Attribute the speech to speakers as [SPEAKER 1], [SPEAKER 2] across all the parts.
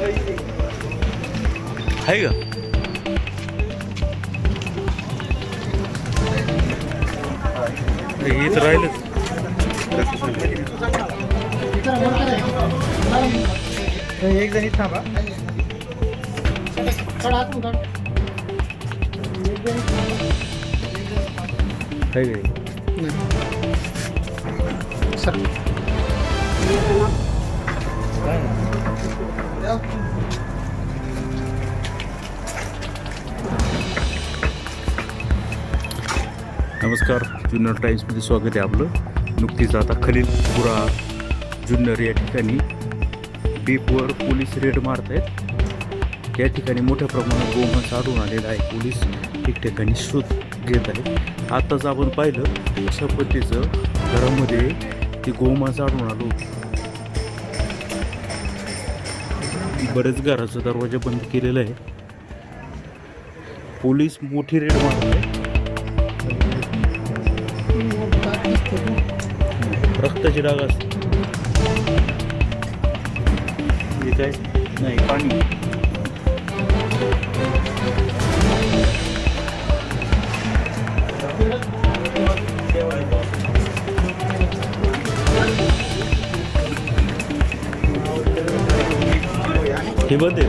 [SPEAKER 1] आहे का हे इथं राहिलंच.
[SPEAKER 2] एक जण इथं थांबा.
[SPEAKER 1] आहे का नमस्कार जुन्नर टाईम्समध्ये स्वागत आहे आपलं. नुकतीच आता खलीलपुरा जुन्नर या ठिकाणी बीपवर पोलीस रेड मारत आहेत या ठिकाणी मोठ्या प्रमाणात गोमांस आढळून आलेला आहे पोलीस. ठिकठिकाणी शोध घेत आहेत. आत्ताच आपण पाहिलं अशा पद्धतीचं घरामध्ये ते गोमांस आढळून आलो बरेच घराचा दरवाजा बंद केलेला आहे. पोलीस मोठी रेड मारली रक्ताची डाग असते. हे काय? नाही पाणी. बंद आहे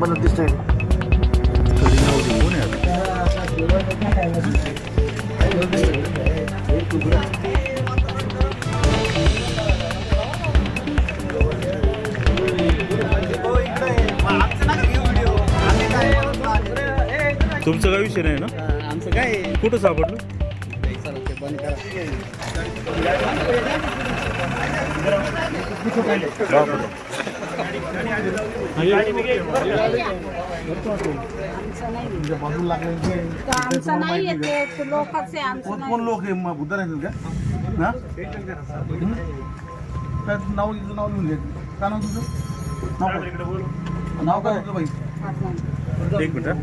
[SPEAKER 2] बनत दिसतंय
[SPEAKER 1] कधी आहे ना?
[SPEAKER 2] आमचं काय
[SPEAKER 1] कुठं सापडलं?
[SPEAKER 3] आमचं नाही येते ते लोकच आहे आमचं
[SPEAKER 2] कोण
[SPEAKER 3] नाही
[SPEAKER 2] लोक आहे? मग बुद्ध का? हा? हं? काय तुझं नाव तुझं नाव लिहून घे काय नाव तुझं? नाव काय? नाव काय तुझं बाई
[SPEAKER 1] एक मिनिट हा.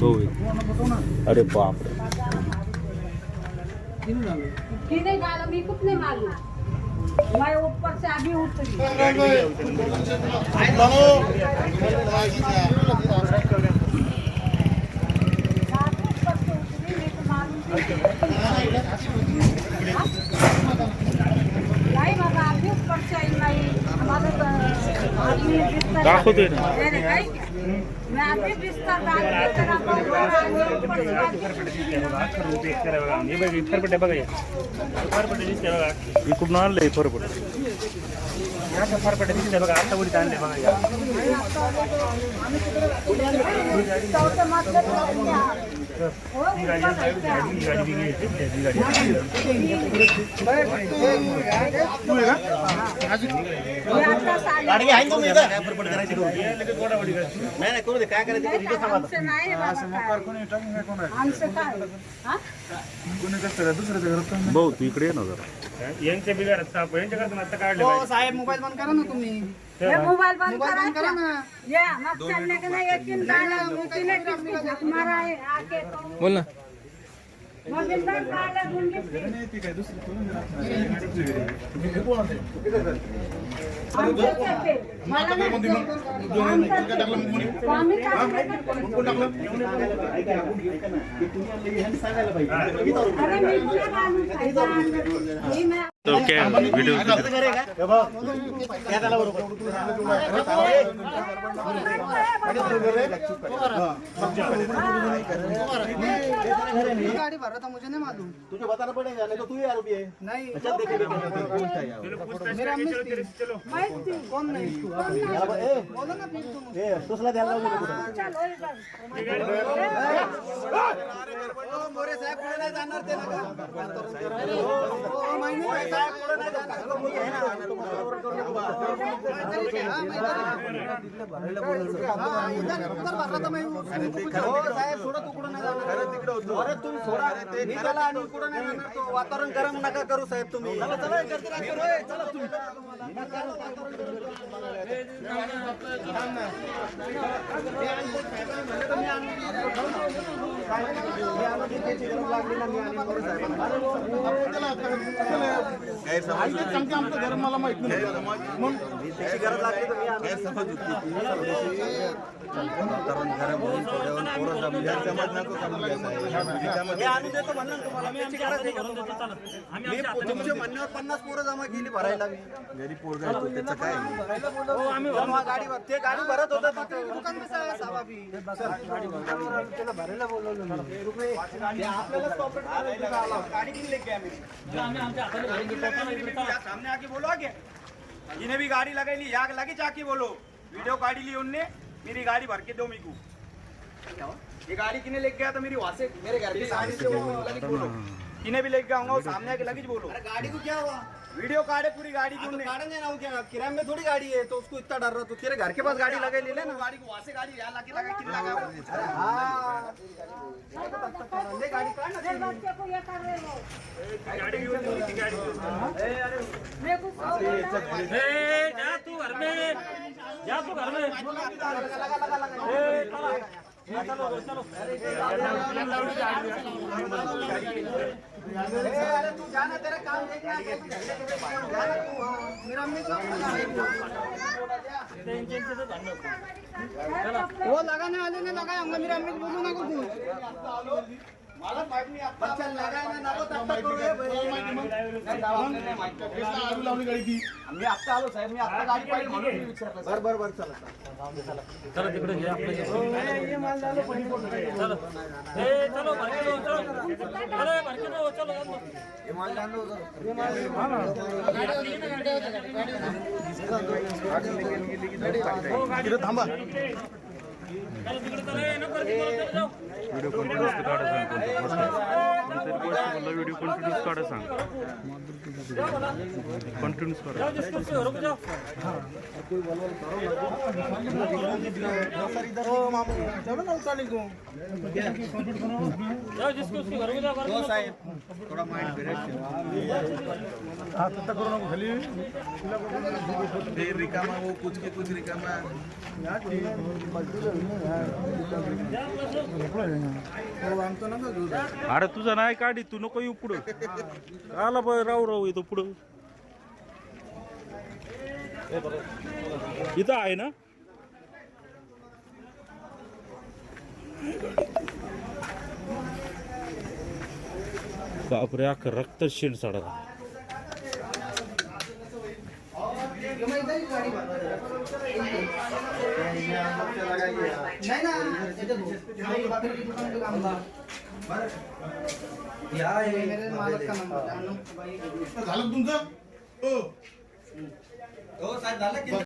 [SPEAKER 1] हो
[SPEAKER 2] तू
[SPEAKER 1] अरे बाप
[SPEAKER 3] मैं ऊपर से अभी उतरी ऊपर से उतरी मैं तो मालूम नहीं बाबा अभी ऊपर से आई नहीं हमारे तो आदमी बिस्तर
[SPEAKER 1] दाखवतोय ना
[SPEAKER 3] ऊपर आई ऊपर से आके
[SPEAKER 1] इकडून आणलंय फरफट
[SPEAKER 3] चौथं मजलं जाऊन द्या. हो, ऊपर जायचं. नाही काय. आमचं काय?
[SPEAKER 2] कोणी कसं करायचं दुसऱ्याच्या घरात तर
[SPEAKER 1] भाऊ तू इकडे ये ना जरा
[SPEAKER 4] यांच्या बिगारात साप आता काढले
[SPEAKER 5] हो साहेब मोबाईल बंद करा ना तुम्ही
[SPEAKER 3] हे मोबाईल बंद
[SPEAKER 5] करा
[SPEAKER 3] करायचा.
[SPEAKER 5] ना
[SPEAKER 3] ये मग चलने के नहीं एक दिन गाना मुझे किसको हमारा है आके तो
[SPEAKER 5] बोल ना.
[SPEAKER 3] मग बिंदास गाला गुंडी
[SPEAKER 2] नाही, ती काय दुसरी कोणी हे?
[SPEAKER 3] मला नाही
[SPEAKER 2] कोण कोण
[SPEAKER 3] मी. मी
[SPEAKER 1] व्हिडिओ
[SPEAKER 5] गाड़ी भर रहा था मुझे नहीं मालूम
[SPEAKER 2] तुझे बताना पड़ेगा नहीं तो तू ही आरोपी है
[SPEAKER 5] नहीं मेरा थी
[SPEAKER 4] चलो
[SPEAKER 3] नाही.
[SPEAKER 5] कौन नहीं
[SPEAKER 2] ए
[SPEAKER 5] बोलो ना
[SPEAKER 2] ए सुसला.
[SPEAKER 5] मोरे साहेब पुढे नाही जाणार ते नका
[SPEAKER 2] वातावरण गरम नका करू साहेब तुम्ही चला ते सांगते आमचं घर मला माहीत नाही मग
[SPEAKER 5] त्याची गरज लागली तर मी गैरसमज मी आणून देतो म्हणलं ना तुम्हाला त्याची गरज मी तुमच्या म्हणण्यावर पन्नास पोरं जमा केली भरायला मी
[SPEAKER 6] घरी पोरगा त्याचं काय
[SPEAKER 5] हो आम्ही जमा गाडी भर- ते गाडी भरत होतं. तिथे दुकान कसं आहे सावाबी भरायला बोलवलं ते आपल्यालाच cooperate करायचं का गाडी किन लेके सामने आके बोलो आगे। जिन्हें भी गाड़ी लगाई ली आग लगी जाके बोलो। वीडियो गाड़ी ली उनने मेरी गाड़ी भर के दो मी को ये गाड़ी किने लेके गया था मेरी वहाँ से? मेरे घर की सामने से वो लगी बोलो। किने भी लेके आऊंगा वो सामने आके लगी बोलो। अरे गाड़ी को क्या हुआ? वीडियो काटे पूरी गाड़ी की उनने काटने ना क्या किराए में थोड़ी गाड़ी है तो उसको इतना डर रहा तो तेरे घर के पास गाड़ी लगा ले ले ना गाड़ी को वहां से गाड़ी यहाँ लाके लगा किन लगा अरे हाँ। ले गाड़ी काट
[SPEAKER 3] मेरे बच्चे को ये कर रहे हो।
[SPEAKER 4] गाड़ी की वजह से गाड़ी
[SPEAKER 3] मेरे को सौ बोला।
[SPEAKER 4] ए, जा तू घर में। जा तू घर में।
[SPEAKER 5] अरे तू जाना तेरा काम देख रहा है जाना तू हाँ। मेरा अम्मी को वो लगाने वाले ने लगाया हमने मेरी अम्मी को बोलू ना कुछ मला माहीत नाही बच्चा लगायला नको तब तक करू हे भाई. नाही, जाऊ, आपल्याला नाही माहीत.
[SPEAKER 2] केसला आग लावली गाडी ती.
[SPEAKER 5] मी आत्ता आलो साहेब मी आत्ता गाडी पाहिली म्हणून मी विचारलं बर बर बर चला
[SPEAKER 4] चलो. तिकडे घे आपलं घे. चलो. ए चलो भर के दो चलो चलो भर के दो चलो चलो
[SPEAKER 2] तिथं थांबा
[SPEAKER 4] चलो तिकडे चलो ए, नको तिकडे चलो जाऊ
[SPEAKER 1] व्हिडिओ कंटिन्यूस काढा सांग कोणत्या गोष्ट व्हिडिओ कंटिन्यूस काढा सांग कंटिन्यूस काढा
[SPEAKER 4] जाओ जिसको
[SPEAKER 5] थोडा माइंड
[SPEAKER 6] ते रिकामा वो कुछ के कुछ रिकामा.
[SPEAKER 1] अरे तुझा नाही काढी तू नको येऊ पुढं. आला बघ राहू राहू येतो पुढं. इथं आहे ना? बापरे अख्खं रक्त शेण साडा
[SPEAKER 5] नाही ना या मेरे मालक का नंबर
[SPEAKER 2] झालं तुमचं हो
[SPEAKER 5] हो. साहेब झालं